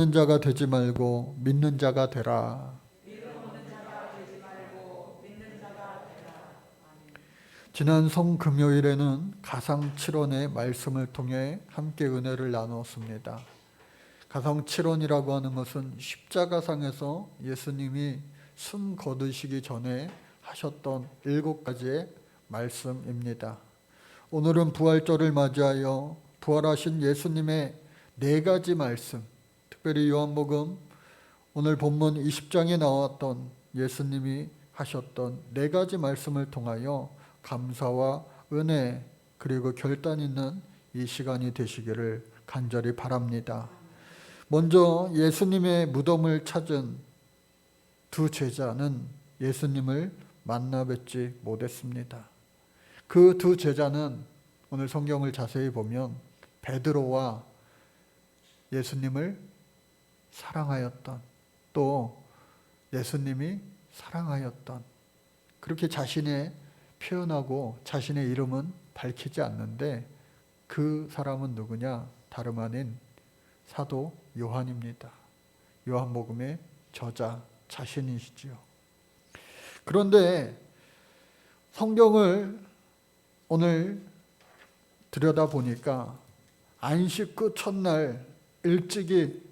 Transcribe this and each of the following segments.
믿는 자가 되지 말고 믿는 자가 되라. 지난 성 금요일에는 가상 7원의 말씀을 통해 함께 은혜를 나누었습니다. 가상 7원이라고 하는 것은 십자가상에서 예수님이 숨 거두시기 전에 하셨던 일곱 가지의 말씀입니다. 오늘은 부활절을 맞이하여 부활하신 예수님의 네 가지 말씀, 특별히 요한복음 오늘 본문 20장에 나왔던 예수님이 하셨던 네 가지 말씀을 통하여 감사와 은혜 그리고 결단 있는 이 시간이 되시기를 간절히 바랍니다. 먼저 예수님의 무덤을 찾은 두 제자는 예수님을 만나 뵙지 못했습니다. 그 두 제자는 오늘 성경을 자세히 보면 베드로와 예수님을 사랑하였던 또 예수님이 사랑하였던 그렇게 자신의 표현하고 자신의 이름은 밝히지 않는데 그 사람은 누구냐? 다름 아닌 사도 요한입니다. 요한복음의 저자 자신이시지요. 그런데 성경을 오늘 들여다 보니까 안식 그 첫날 일찍이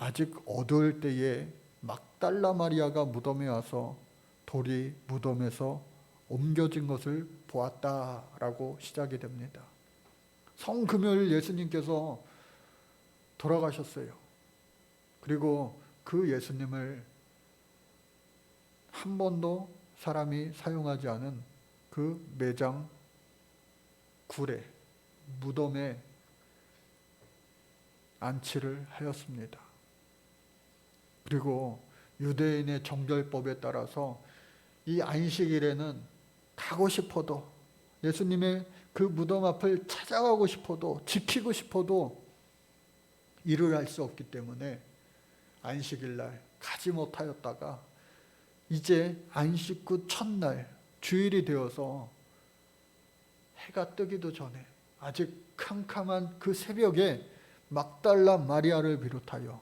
아직 어두울 때에 막달라 마리아가 무덤에 와서 돌이 무덤에서 옮겨진 것을 보았다라고 시작이 됩니다. 성금요일 예수님께서 돌아가셨어요. 그리고 그 예수님을 한 번도 사람이 사용하지 않은 그 매장 굴에 무덤에 안치를 하였습니다. 그리고 유대인의 정결법에 따라서 이 안식일에는 가고 싶어도 예수님의 그 무덤 앞을 찾아가고 싶어도 지키고 싶어도 일을 할 수 없기 때문에 안식일 날 가지 못하였다가 이제 안식 후 첫날 주일이 되어서 해가 뜨기도 전에 아직 캄캄한 그 새벽에 막달라 마리아를 비롯하여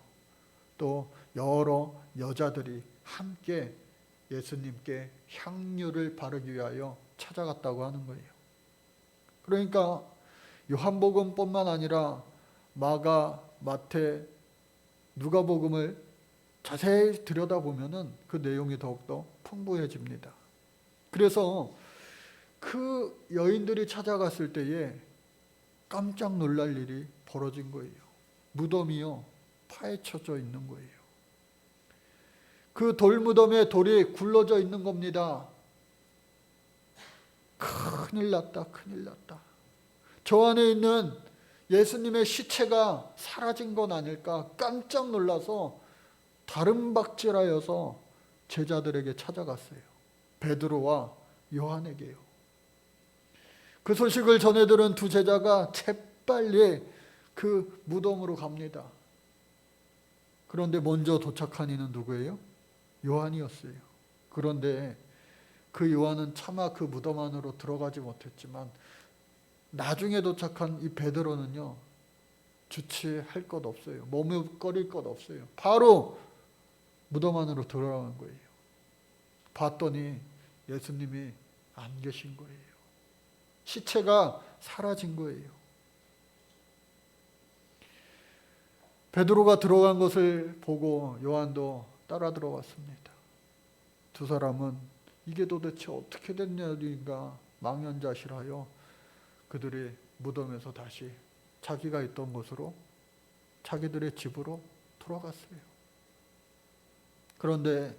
또 여러 여자들이 함께 예수님께 향유를 바르기 위하여 찾아갔다고 하는 거예요. 그러니까 요한복음뿐만 아니라 마가, 마태, 누가복음을 자세히 들여다보면은 그 내용이 더욱더 풍부해집니다. 그래서 그 여인들이 찾아갔을 때에 깜짝 놀랄 일이 벌어진 거예요. 무덤이요 파헤쳐져 있는 거예요. 그 돌무덤에 돌이 굴러져 있는 겁니다. 큰일 났다, 큰일 났다. 저 안에 있는 예수님의 시체가 사라진 건 아닐까 깜짝 놀라서 다른 박질하여서 제자들에게 찾아갔어요. 베드로와 요한에게요. 그 소식을 전해 들은 두 제자가 재빨리 그 무덤으로 갑니다. 그런데 먼저 도착한 이는 누구예요? 요한이었어요. 그런데 그 요한은 차마 그 무덤 안으로 들어가지 못했지만 나중에 도착한 이 베드로는요 주치할 것 없어요. 머뭇거릴 것 없어요. 바로 무덤 안으로 들어간 거예요. 봤더니 예수님이 안 계신 거예요. 시체가 사라진 거예요. 베드로가 들어간 것을 보고 요한도 따라 들어갔습니다. 두 사람은 이게 도대체 어떻게 됐냐니까 망연자실하여 그들이 무덤에서 다시 자기가 있던 곳으로 자기들의 집으로 돌아갔어요. 그런데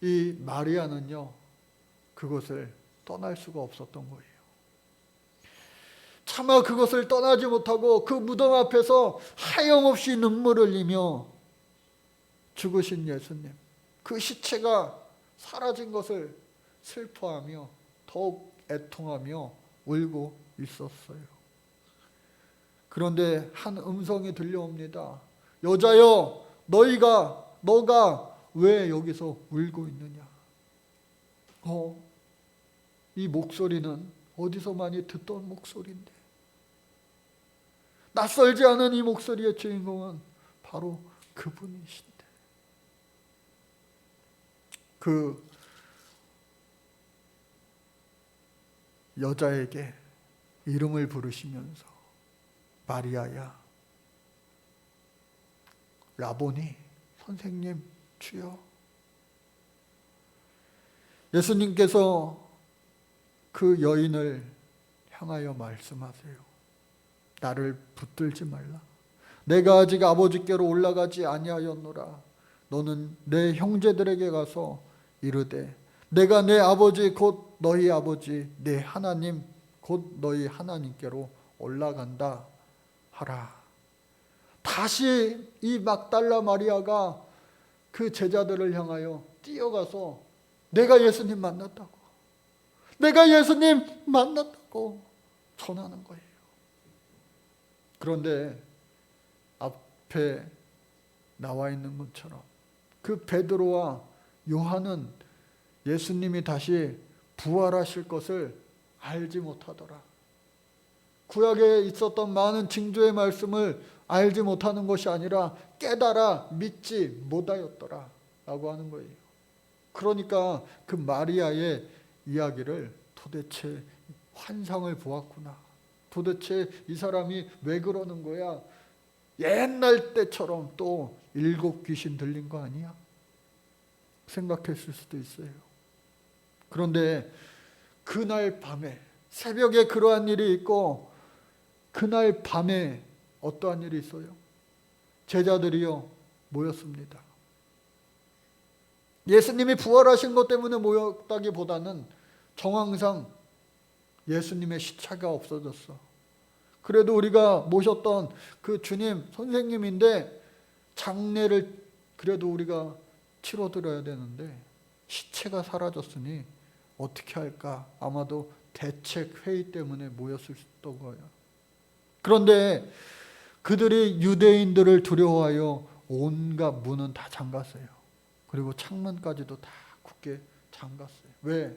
이 마리아는요 그것을 떠날 수가 없었던 거예요. 차마 그것을 떠나지 못하고 그 무덤 앞에서 하염없이 눈물을 흘리며 죽으신 예수님, 그 시체가 사라진 것을 슬퍼하며 더욱 애통하며 울고 있었어요. 그런데 한 음성이 들려옵니다. 여자여, 너희가, 너가 왜 여기서 울고 있느냐? 어, 이 목소리는 어디서 많이 듣던 목소리인데. 낯설지 않은 이 목소리의 주인공은 바로 그분이신데 그 여자에게 이름을 부르시면서 마리아야 라보니 선생님 주여 예수님께서 그 여인을 향하여 말씀하세요. 나를 붙들지 말라. 내가 아직 아버지께로 올라가지 아니하였노라. 너는 내 형제들에게 가서 이르되 내가 내 아버지 곧 너희 아버지 내 하나님 곧 너희 하나님께로 올라간다 하라. 다시 이 막달라 마리아가 그 제자들을 향하여 뛰어가서 내가 예수님 만났다고. 내가 예수님 만났다고 전하는 거예요. 그런데 앞에 나와 있는 것처럼 그 베드로와 요한은 예수님이 다시 부활하실 것을 알지 못하더라. 구약에 있었던 많은 징조의 말씀을 알지 못하는 것이 아니라 깨달아 믿지 못하였더라. 라고 하는 거예요. 그러니까 그 마리아의 이야기를 도대체 환상을 보았구나. 도대체 이 사람이 왜 그러는 거야? 옛날 때처럼 또 일곱 귀신 들린 거 아니야? 생각했을 수도 있어요. 그런데 그날 밤에 새벽에 그러한 일이 있고 그날 밤에 어떠한 일이 있어요? 제자들이요 모였습니다. 예수님이 부활하신 것 때문에 모였다기보다는 정황상 예수님의 시차가 없어졌어. 그래도 우리가 모셨던 그 주님 선생님인데 장례를 그래도 우리가 치러드려야 되는데 시체가 사라졌으니 어떻게 할까? 아마도 대책 회의 때문에 모였을 거예요. 그런데 그들이 유대인들을 두려워하여 온갖 문은 다 잠갔어요. 그리고 창문까지도 다 굳게 잠갔어요. 왜?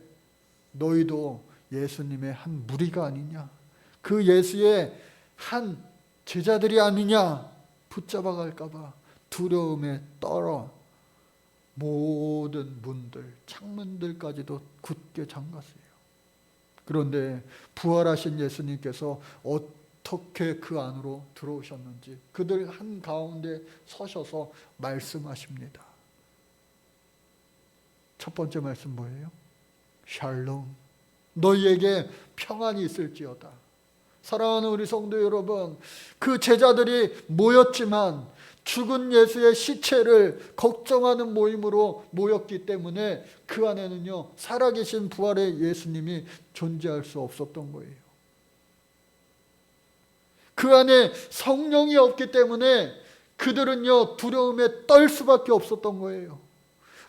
너희도 예수님의 한 무리가 아니냐? 그 예수의 한 제자들이 아니냐? 붙잡아 갈까봐 두려움에 떨어 모든 문들, 창문들까지도 굳게 잠갔어요. 그런데 부활하신 예수님께서 어떻게 그 안으로 들어오셨는지 그들 한 가운데 서셔서 말씀하십니다. 첫 번째 말씀 뭐예요? 샬롬. 너희에게 평안이 있을지어다. 사랑하는 우리 성도 여러분, 그 제자들이 모였지만 죽은 예수의 시체를 걱정하는 모임으로 모였기 때문에 그 안에는요, 살아계신 부활의 예수님이 존재할 수 없었던 거예요. 그 안에 성령이 없기 때문에 그들은요, 두려움에 떨 수밖에 없었던 거예요.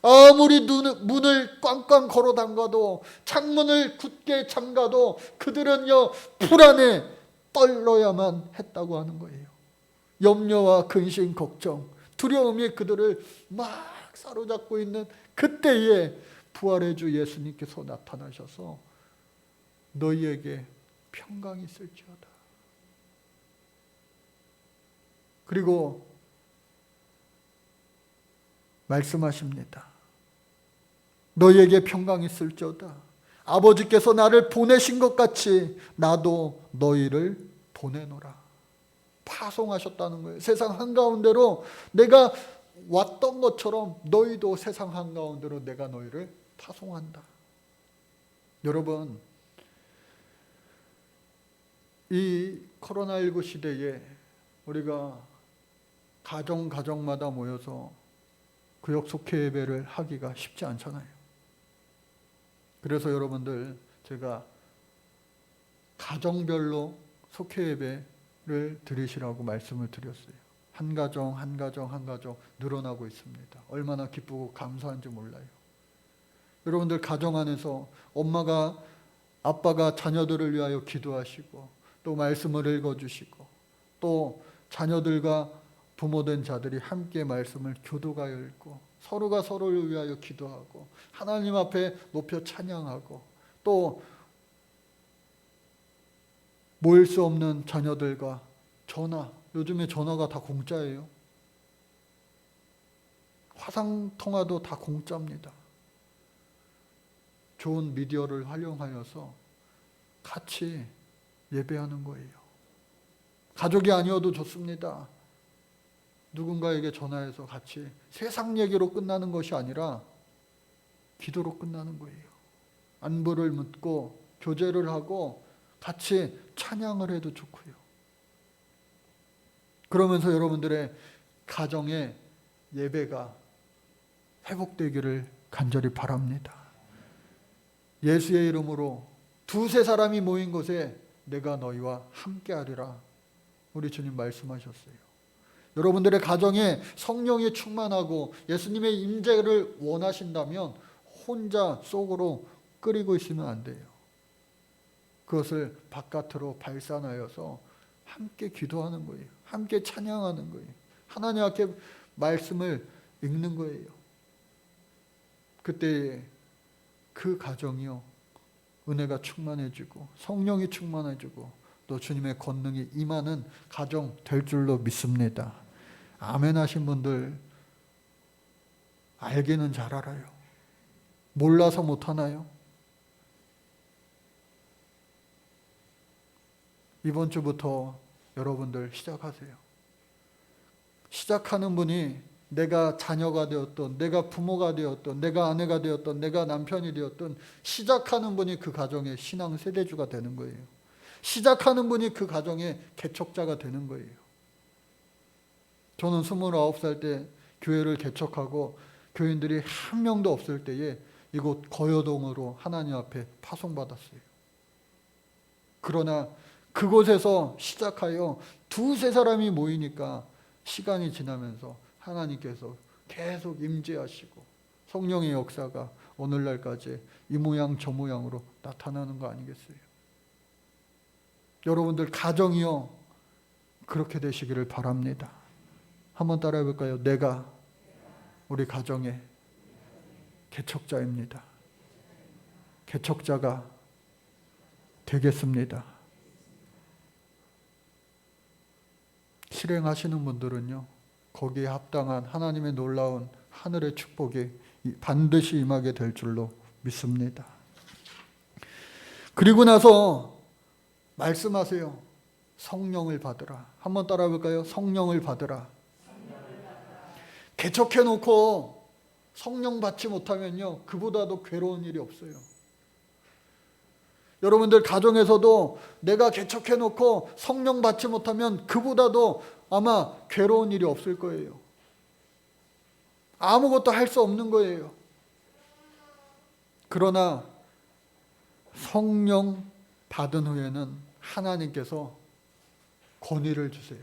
아무리 눈, 문을 꽝꽝 걸어 담가도 창문을 굳게 잠가도 그들은요 불안에 떨러야만 했다고 하는 거예요. 염려와 근심, 걱정, 두려움이 그들을 막 사로잡고 있는 그때에 부활의 주 예수님께서 나타나셔서 너희에게 평강이 있을지어다. 그리고 말씀하십니다. 너희에게 평강이 있을지어다. 아버지께서 나를 보내신 것 같이 나도 너희를 보내노라. 파송하셨다는 거예요. 세상 한가운데로 내가 왔던 것처럼 너희도 세상 한가운데로 내가 너희를 파송한다. 여러분, 이 코로나19 시대에 우리가 가정 가정마다 모여서 구역 속회 예배를 하기가 쉽지 않잖아요. 그래서 여러분들 제가 가정별로 속회 예배 를 드리시라고 말씀을 드렸어요. 한 가정 한 가정 한 가정 늘어나고 있습니다. 얼마나 기쁘고 감사한지 몰라요. 여러분들 가정 안에서 엄마가 아빠가 자녀들을 위하여 기도하시고 또 말씀을 읽어 주시고 또 자녀들과 부모된 자들이 함께 말씀을 교도하여 읽고 서로가 서로를 위하여 기도하고 하나님 앞에 높여 찬양하고 또 모일 수 없는 자녀들과 전화 요즘에 전화가 다 공짜예요. 화상 통화도 다 공짜입니다. 좋은 미디어를 활용하여서 같이 예배하는 거예요. 가족이 아니어도 좋습니다. 누군가에게 전화해서 같이 세상 얘기로 끝나는 것이 아니라 기도로 끝나는 거예요. 안부를 묻고 교제를 하고 같이 찬양을 해도 좋고요. 그러면서 여러분들의 가정의 예배가 회복되기를 간절히 바랍니다. 예수의 이름으로 두세 사람이 모인 곳에 내가 너희와 함께하리라. 우리 주님 말씀하셨어요. 여러분들의 가정에 성령이 충만하고 예수님의 임재를 원하신다면 혼자 속으로 끓이고 있으면 안 돼요. 그것을 바깥으로 발산하여서 함께 기도하는 거예요. 함께 찬양하는 거예요. 하나님 앞에 말씀을 읽는 거예요. 그때 그 가정이요. 은혜가 충만해지고 성령이 충만해지고 또 주님의 권능이 임하는 가정 될 줄로 믿습니다. 아멘 하신 분들 알기는 잘 알아요. 몰라서 못 하나요? 이번 주부터 여러분들 시작하세요. 시작하는 분이 내가 자녀가 되었던, 내가 부모가 되었던, 내가 아내가 되었던, 내가 남편이 되었던, 시작하는 분이 그 가정의 신앙 세대주가 되는 거예요. 시작하는 분이 그 가정의 개척자가 되는 거예요. 저는 29살 때 교회를 개척하고 교인들이 한 명도 없을 때에 이곳 거여동으로 하나님 앞에 파송받았어요. 그러나 그곳에서 시작하여 두세 사람이 모이니까 시간이 지나면서 하나님께서 계속 임재하시고 성령의 역사가 오늘날까지 이 모양 저 모양으로 나타나는 거 아니겠어요? 여러분들 가정이요 그렇게 되시기를 바랍니다. 한번 따라해 볼까요? 내가 우리 가정의 개척자입니다. 개척자가 되겠습니다. 실행하시는 분들은요, 거기에 합당한 하나님의 놀라운 하늘의 축복이 반드시 임하게 될 줄로 믿습니다. 그리고 나서 말씀하세요. 성령을 받으라. 한번 따라 볼까요? 성령을 받으라. 개척해 놓고 성령 받지 못하면요. 그보다도 괴로운 일이 없어요. 여러분들 가정에서도 내가 개척해 놓고 성령 받지 못하면 그보다도 아마 괴로운 일이 없을 거예요. 아무것도 할 수 없는 거예요. 그러나 성령 받은 후에는 하나님께서 권위를 주세요.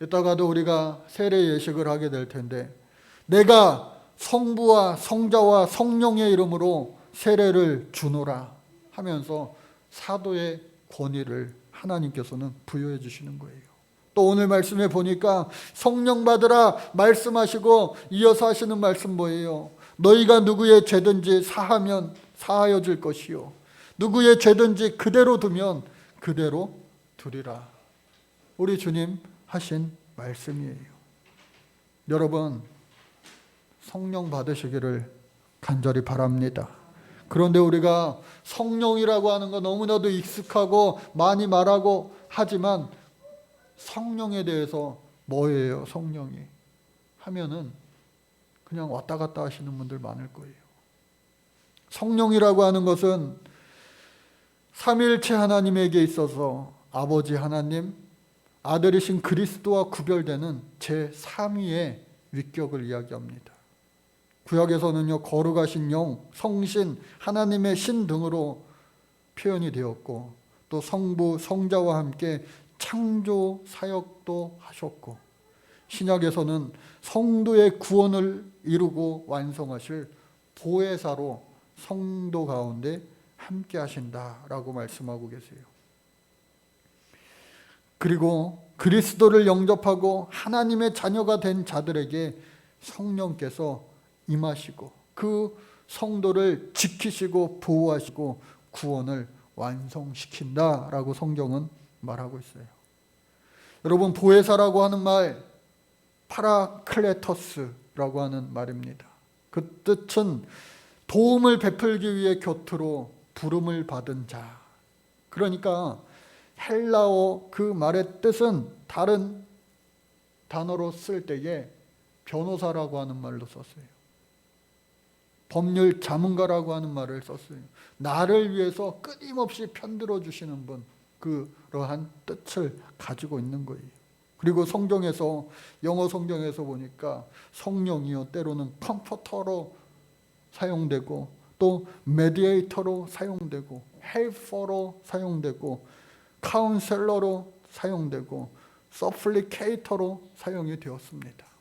이따가도 우리가 세례 예식을 하게 될 텐데 내가 성부와 성자와 성령의 이름으로 세례를 주노라 하면서 사도의 권위를 하나님께서는 부여해 주시는 거예요. 또 오늘 말씀에 보니까 성령 받으라 말씀하시고 이어서 하시는 말씀 뭐예요? 너희가 누구의 죄든지 사하면 사하여 줄 것이요. 누구의 죄든지 그대로 두면 그대로 두리라. 우리 주님 하신 말씀이에요. 여러분, 성령 받으시기를 간절히 바랍니다. 그런데 우리가 성령이라고 하는 거 너무나도 익숙하고 많이 말하고 하지만 성령에 대해서 뭐예요, 성령이? 하면은 그냥 왔다 갔다 하시는 분들 많을 거예요. 성령이라고 하는 것은 삼일체 하나님에게 있어서 아버지 하나님, 아들이신 그리스도와 구별되는 제3위의 위격을 이야기합니다. 구약에서는요, 거룩하신 영, 성신, 하나님의 신 등으로 표현이 되었고, 또 성부, 성자와 함께 창조 사역도 하셨고, 신약에서는 성도의 구원을 이루고 완성하실 보혜사로 성도 가운데 함께 하신다라고 말씀하고 계세요. 그리고 그리스도를 영접하고 하나님의 자녀가 된 자들에게 성령께서 임하시고 그 성도를 지키시고 보호하시고 구원을 완성시킨다라고 성경은 말하고 있어요. 여러분 보혜사라고 하는 말 파라클레토스 라고 하는 말입니다. 그 뜻은 도움을 베풀기 위해 곁으로 부름을 받은 자. 그러니까 헬라어 그 말의 뜻은 다른 단어로 쓸 때에 변호사라고 하는 말로 썼어요. 법률 자문가라고 하는 말을 썼어요. 나를 위해서 끊임없이 편들어 주시는 분, 그러한 뜻을 가지고 있는 거예요. 그리고 성경에서 영어 성경에서 보니까 성령이요 때로는 컴포터로 사용되고 또 메디에이터로 사용되고 헬퍼로 사용되고 카운셀러로 사용되고 서플리케이터로 사용이 되었습니다.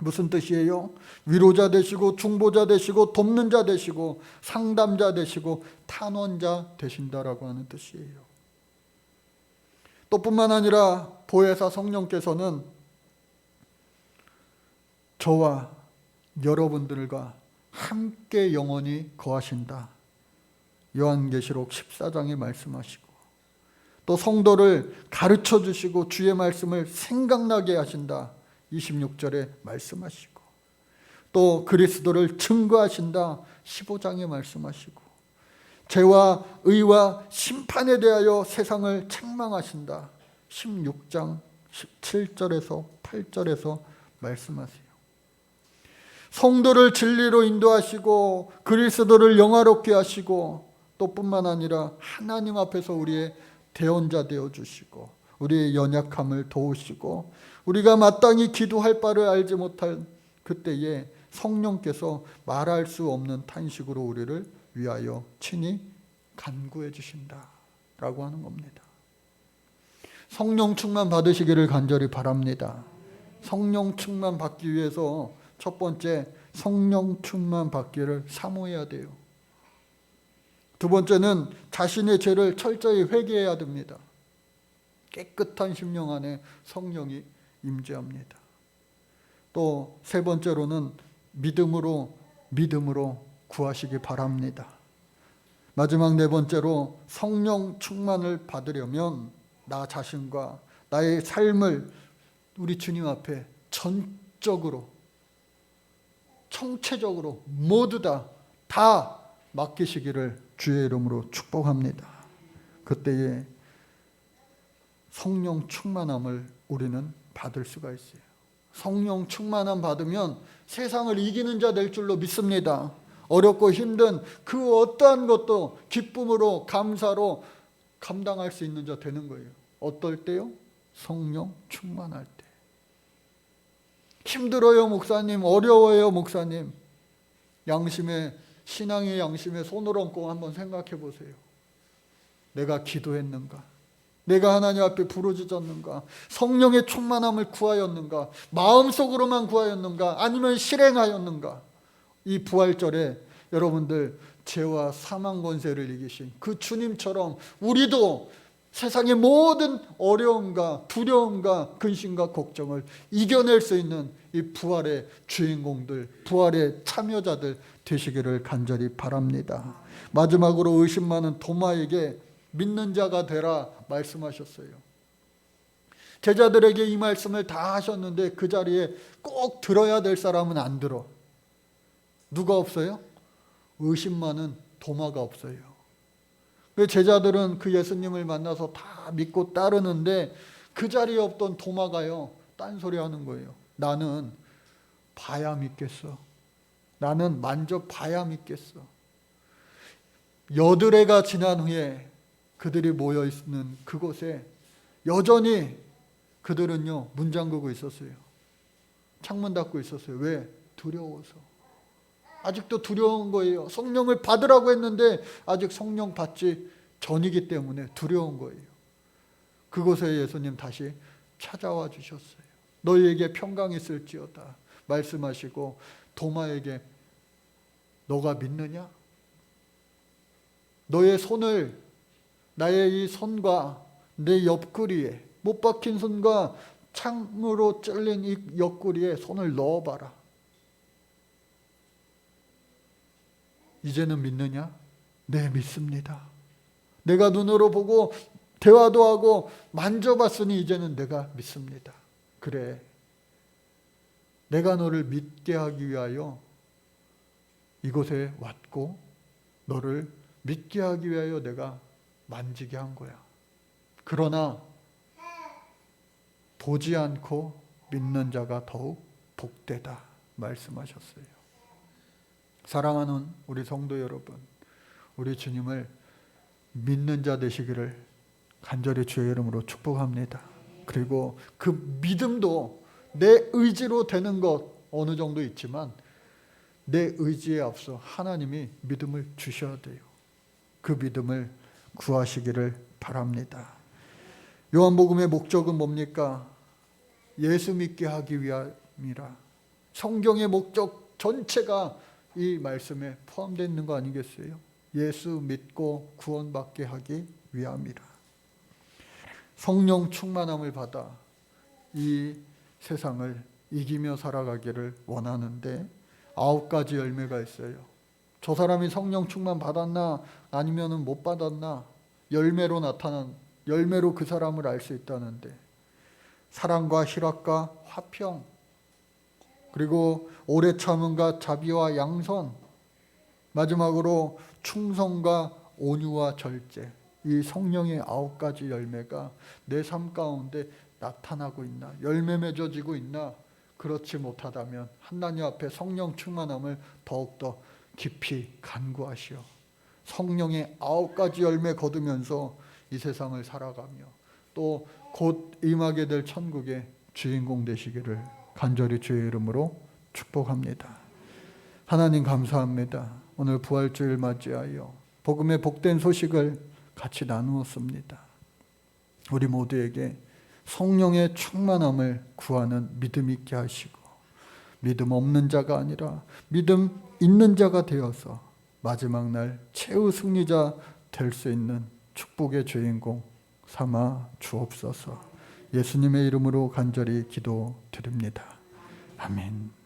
무슨 뜻이에요? 위로자 되시고 중보자 되시고 돕는 자 되시고 상담자 되시고 탄원자 되신다라고 하는 뜻이에요. 또 뿐만 아니라 보혜사 성령께서는 저와 여러분들과 함께 영원히 거하신다. 요한계시록 14장에 말씀하시고 또 성도를 가르쳐 주시고 주의 말씀을 생각나게 하신다. 26절에 말씀하시고 또 그리스도를 증거하신다. 15장에 말씀하시고 죄와 의와 심판에 대하여 세상을 책망하신다. 16장 17절에서 8절에서 말씀하세요. 성도를 진리로 인도하시고 그리스도를 영화롭게 하시고 또 뿐만 아니라 하나님 앞에서 우리의 대언자 되어 주시고 우리의 연약함을 도우시고 우리가 마땅히 기도할 바를 알지 못할 그때에 성령께서 말할 수 없는 탄식으로 우리를 위하여 친히 간구해 주신다라고 하는 겁니다. 성령 충만 받으시기를 간절히 바랍니다. 성령 충만 받기 위해서 첫 번째 성령 충만 받기를 사모해야 돼요. 두 번째는 자신의 죄를 철저히 회개해야 됩니다. 깨끗한 심령 안에 성령이 임재합니다. 또 세 번째로는 믿음으로 믿음으로 구하시기 바랍니다. 마지막 네 번째로 성령 충만을 받으려면 나 자신과 나의 삶을 우리 주님 앞에 전적으로 총체적으로 모두 다 다 맡기시기를 주의 이름으로 축복합니다. 그때에 성령 충만함을 우리는 받을 수가 있어요. 성령 충만함 받으면 세상을 이기는 자 될 줄로 믿습니다. 어렵고 힘든 그 어떠한 것도 기쁨으로 감사로 감당할 수 있는 자 되는 거예요. 어떨 때요? 성령 충만할 때. 힘들어요, 목사님. 어려워요, 목사님. 양심의 신앙의 양심에 손을 얹고 한번 생각해 보세요. 내가 기도했는가? 내가 하나님 앞에 부르짖었는가? 성령의 충만함을 구하였는가? 마음속으로만 구하였는가? 아니면 실행하였는가? 이 부활절에 여러분들 죄와 사망 권세를 이기신 그 주님처럼 우리도 세상의 모든 어려움과 두려움과 근심과 걱정을 이겨낼 수 있는 이 부활의 주인공들, 부활의 참여자들 되시기를 간절히 바랍니다. 마지막으로 의심 많은 도마에게 믿는 자가 되라 말씀하셨어요. 제자들에게 이 말씀을 다 하셨는데 그 자리에 꼭 들어야 될 사람은 안 들어. 누가 없어요? 의심 많은 도마가 없어요. 그 제자들은 그 예수님을 만나서 다 믿고 따르는데 그 자리에 없던 도마가요. 딴소리 하는 거예요. 나는 봐야 믿겠어. 나는 만져 봐야 믿겠어. 여드레가 지난 후에 그들이 모여 있는 그곳에 여전히 그들은요 문 잠그고 있었어요. 창문 닫고 있었어요. 왜? 두려워서. 아직도 두려운 거예요. 성령을 받으라고 했는데 아직 성령 받지 전이기 때문에 두려운 거예요. 그곳에 예수님 다시 찾아와 주셨어요. 너희에게 평강이 있을지어다 말씀하시고 도마에게 너가 믿느냐? 너의 손을 나의 이 손과 내 옆구리에 못 박힌 손과 창으로 찔린 이 옆구리에 손을 넣어봐라. 이제는 믿느냐? 네, 믿습니다. 내가 눈으로 보고 대화도 하고 만져봤으니 이제는 내가 믿습니다. 그래. 내가 너를 믿게 하기 위하여 이곳에 왔고 너를 믿게 하기 위하여 내가 만지게 한 거야. 그러나 보지 않고 믿는 자가 더욱 복되다 말씀하셨어요. 사랑하는 우리 성도 여러분, 우리 주님을 믿는 자 되시기를 간절히 주의 이름으로 축복합니다. 그리고 그 믿음도 내 의지로 되는 것 어느 정도 있지만 내 의지에 앞서 하나님이 믿음을 주셔야 돼요. 그 믿음을 구하시기를 바랍니다. 요한복음의 목적은 뭡니까? 예수 믿게 하기 위함이라. 성경의 목적 전체가 이 말씀에 포함되어 있는 거 아니겠어요? 예수 믿고 구원받게 하기 위함이라. 성령 충만함을 받아 이 세상을 이기며 살아가기를 원하는데 아홉 가지 열매가 있어요. 저 사람이 성령 충만 받았나? 아니면은 못 받았나? 열매로 나타난 열매로 그 사람을 알 수 있다는데. 사랑과 희락과 화평. 그리고 오래 참음과 자비와 양선. 마지막으로 충성과 온유와 절제. 이 성령의 아홉 가지 열매가 내 삶 가운데 나타나고 있나? 열매 맺어지고 있나? 그렇지 못하다면 하나님 앞에 성령 충만함을 더욱더 깊이 간구하시오 성령의 아홉 가지 열매 거두면서 이 세상을 살아가며 또 곧 임하게 될 천국의 주인공 되시기를 간절히 주의 이름으로 축복합니다. 하나님 감사합니다. 오늘 부활주일 맞이하여 복음의 복된 소식을 같이 나누었습니다. 우리 모두에게 성령의 충만함을 구하는 믿음 있게 하시고 믿음 없는 자가 아니라 믿음 있는 자가 되어서 마지막 날 최후 승리자 될 수 있는 축복의 주인공 삼아 주옵소서. 예수님의 이름으로 간절히 기도드립니다. 아멘.